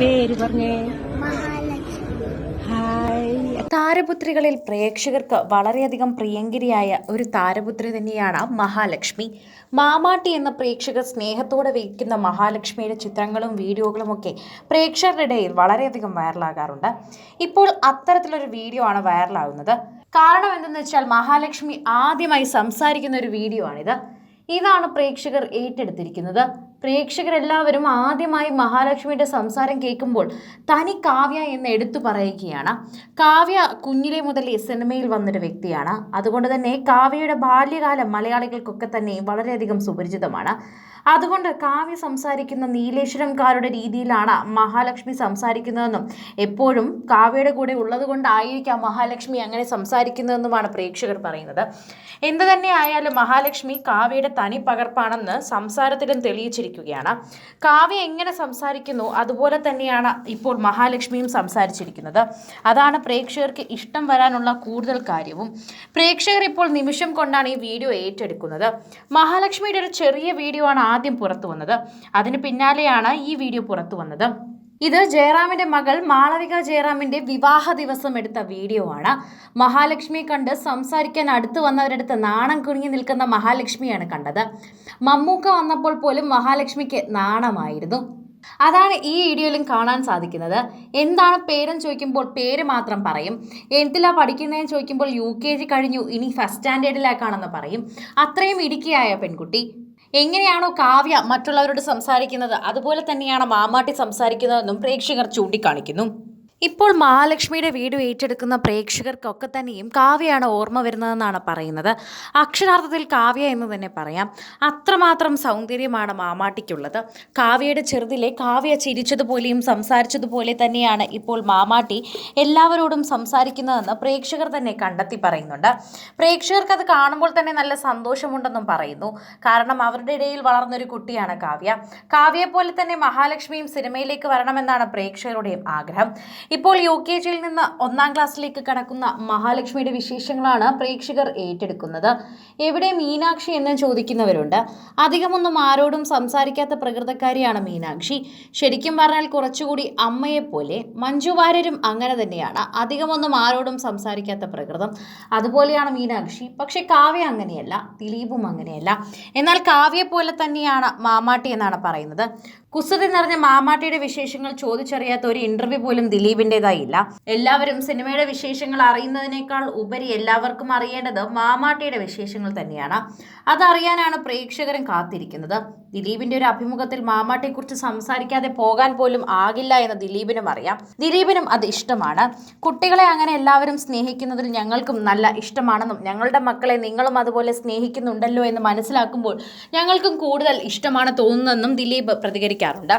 പേര് പറഞ്ഞേ? താരപുത്രികളിൽ പ്രേക്ഷകർക്ക് വളരെയധികം പ്രിയങ്കരിയായ ഒരു താരപുത്രി തന്നെയാണ് മഹാലക്ഷ്മി. മാമാട്ടി എന്ന പ്രേക്ഷകർ സ്നേഹത്തോടെ വയ്ക്കുന്ന മഹാലക്ഷ്മിയുടെ ചിത്രങ്ങളും വീഡിയോകളും ഒക്കെ പ്രേക്ഷകരുടെ ഇടയിൽ വളരെയധികം വൈറലാകാറുണ്ട്. ഇപ്പോൾ അത്തരത്തിലൊരു വീഡിയോ ആണ് വൈറലാകുന്നത് കാരണം എന്തെന്ന് വെച്ചാൽ മഹാലക്ഷ്മി ആദ്യമായി സംസാരിക്കുന്ന ഒരു വീഡിയോ ആണിത്. ഇതാണ് പ്രേക്ഷകർ ഏറ്റെടുത്തിരിക്കുന്നത്. പ്രേക്ഷകരെല്ലാവരും ആദ്യമായി മഹാലക്ഷ്മിയുടെ സംസാരം കേൾക്കുമ്പോൾ തനി കാവ്യ എന്ന് എടുത്തു പറയുകയാണ്. കാവ്യ കുഞ്ഞിലെ മുതൽ സിനിമയിൽ വന്നൊരു വ്യക്തിയാണ്. അതുകൊണ്ട് തന്നെ കാവ്യയുടെ ബാല്യകാലം മലയാളികൾക്കൊക്കെ തന്നെ വളരെയധികം സുപരിചിതമാണ്. അതുകൊണ്ട് കാവ്യ സംസാരിക്കുന്ന നീലേശ്വരംകാരുടെ രീതിയിലാണ് മഹാലക്ഷ്മി സംസാരിക്കുന്നതെന്നും എപ്പോഴും കാവ്യയുടെ കൂടെ ഉള്ളത് കൊണ്ടായിരിക്കാം മഹാലക്ഷ്മി അങ്ങനെ സംസാരിക്കുന്നതെന്നുമാണ് പ്രേക്ഷകർ പറയുന്നത്. എന്തു തന്നെ ആയാലും മഹാലക്ഷ്മി കാവ്യയുടെ തനി പകർപ്പാണെന്ന് സംസാരത്തിലും തെളിയിച്ചിരിക്കുകയാണ്. കാവ്യ എങ്ങനെ സംസാരിക്കുന്നു അതുപോലെ തന്നെയാണ് ഇപ്പോൾ മഹാലക്ഷ്മിയും സംസാരിച്ചിരിക്കുന്നത്. അതാണ് പ്രേക്ഷകർക്ക് ഇഷ്ടം വരാനുള്ള കൂടുതൽ കാര്യവും. പ്രേക്ഷകർ ഇപ്പോൾ നിമിഷം കൊണ്ടാണ് ഈ വീഡിയോ ഏറ്റെടുക്കുന്നത്. മഹാലക്ഷ്മിയുടെ ഒരു ചെറിയ വീഡിയോ ആണ് ആദ്യം പുറത്തു വന്നത്. അതിന് പിന്നാലെയാണ് ഈ വീഡിയോ പുറത്തു വന്നത്. ഇത് ജയറാമിന്റെ മകൾ മാളവിക ജയറാമിന്റെ വിവാഹ ദിവസം എടുത്ത വീഡിയോ ആണ്. മഹാലക്ഷ്മിയെ കണ്ട് സംസാരിക്കാൻ അടുത്ത് വന്നവരടുത്ത് നാണം കുണുങ്ങി നിൽക്കുന്ന മഹാലക്ഷ്മിയാണ് കണ്ടത്. മമ്മൂക്ക വന്നപ്പോൾ പോലും മഹാലക്ഷ്മിക്ക് നാണമായിരുന്നു. അതാണ് ഈ വീഡിയോയിലും കാണാൻ സാധിക്കുന്നത്. എന്താണ് പേരെന്ന് ചോദിക്കുമ്പോൾ പേര് മാത്രം പറയും. എന്തിലാ പഠിക്കുന്നതെന്ന് ചോദിക്കുമ്പോൾ യു കെ ജി കഴിഞ്ഞു ഇനി ഫസ്റ്റ് സ്റ്റാൻഡേർഡിലേക്കാണെന്ന് പറയും. അത്രയും ഇടുക്കിയായ പെൺകുട്ടി. എങ്ങനെയാണോ കാവ്യ മറ്റുള്ളവരോട് സംസാരിക്കുന്നത് അതുപോലെ തന്നെയാണ് മാമാട്ടി സംസാരിക്കുന്നതെന്നും പ്രേക്ഷകർ ചൂണ്ടിക്കാണിക്കുന്നു. ഇപ്പോൾ മഹാലക്ഷ്മിയുടെ വീട് ഏറ്റെടുക്കുന്ന പ്രേക്ഷകർക്കൊക്കെ തന്നെയും കാവ്യയാണ് ഓർമ്മ വരുന്നതെന്നാണ് പറയുന്നത്. അക്ഷരാർത്ഥത്തിൽ കാവ്യ എന്ന് തന്നെ പറയാം. അത്രമാത്രം സൗന്ദര്യമാണ് മാമാട്ടിക്കുള്ളത്. കാവ്യയുടെ ചെറുതിലെ കാവ്യ ചിരിച്ചതുപോലെയും സംസാരിച്ചതുപോലെ തന്നെയാണ് ഇപ്പോൾ മാമാട്ടി എല്ലാവരോടും സംസാരിക്കുന്നതെന്ന് പ്രേക്ഷകർ തന്നെ കണ്ടെത്തി പറയുന്നുണ്ട്. പ്രേക്ഷകർക്ക് അത് കാണുമ്പോൾ തന്നെ നല്ല സന്തോഷമുണ്ടെന്നും പറയുന്നു. കാരണം അവരുടെ ഇടയിൽ വളർന്നൊരു കുട്ടിയാണ് കാവ്യ. കാവ്യയെ പോലെ തന്നെ മഹാലക്ഷ്മിയും സിനിമയിലേക്ക് വരണമെന്നാണ് പ്രേക്ഷകരുടെയും ആഗ്രഹം. ഇപ്പോൾ യു കെ ജിയിൽ നിന്ന് ഒന്നാം ക്ലാസ്സിലേക്ക് കടക്കുന്ന മഹാലക്ഷ്മിയുടെ വിശേഷങ്ങളാണ് പ്രേക്ഷകർ ഏറ്റെടുക്കുന്നത്. എവിടെ മീനാക്ഷി എന്ന് ചോദിക്കുന്നവരുണ്ട്. അധികമൊന്നും ആരോടും സംസാരിക്കാത്ത പ്രകൃതക്കാരിയാണ് മീനാക്ഷി. ശരിക്കും പറഞ്ഞാൽ കുറച്ചുകൂടി അമ്മയെപ്പോലെ മഞ്ജു അങ്ങനെ തന്നെയാണ്. അധികമൊന്നും ആരോടും സംസാരിക്കാത്ത പ്രകൃതം. അതുപോലെയാണ് മീനാക്ഷി. പക്ഷേ കാവ്യ അങ്ങനെയല്ല ദിലീപും അങ്ങനെയല്ല. എന്നാൽ കാവ്യയെ പോലെ തന്നെയാണ് മാമാട്ടി എന്നാണ് പറയുന്നത്. കുസൃതി നിറഞ്ഞ മാമാട്ടിയുടെ വിശേഷങ്ങൾ ചോദിച്ചറിയാത്ത ഒരു ഇന്റർവ്യൂ പോലും ദിലീപിന്റെതായില്ല എല്ലാവരും സിനിമയുടെ വിശേഷങ്ങൾ അറിയുന്നതിനേക്കാൾ ഉപരി എല്ലാവർക്കും അറിയേണ്ടത് മാമാട്ടിയുടെ വിശേഷങ്ങൾ തന്നെയാണ്. അതറിയാനാണ് പ്രേക്ഷകരും കാത്തിരിക്കുന്നത്. ദിലീപിന്റെ ഒരു അഭിമുഖത്തിൽ മാമാട്ടിയെക്കുറിച്ച് സംസാരിക്കാതെ പോകാൻ പോലും ആകില്ല എന്ന് ദിലീപിനും അറിയാം. ദിലീപിനും അത് ഇഷ്ടമാണ്. കുട്ടികളെ അങ്ങനെ എല്ലാവരും സ്നേഹിക്കുന്നതിൽ ഞങ്ങൾക്കും നല്ല ഇഷ്ടമാണെന്നും ഞങ്ങളുടെ മക്കളെ നിങ്ങളും അതുപോലെ സ്നേഹിക്കുന്നുണ്ടല്ലോ എന്ന് മനസ്സിലാക്കുമ്പോൾ ഞങ്ങൾക്കും കൂടുതൽ ഇഷ്ടമാണ് തോന്നുന്നതെന്നും ദിലീപ് പ്രതികരിക്കാറുണ്ട്.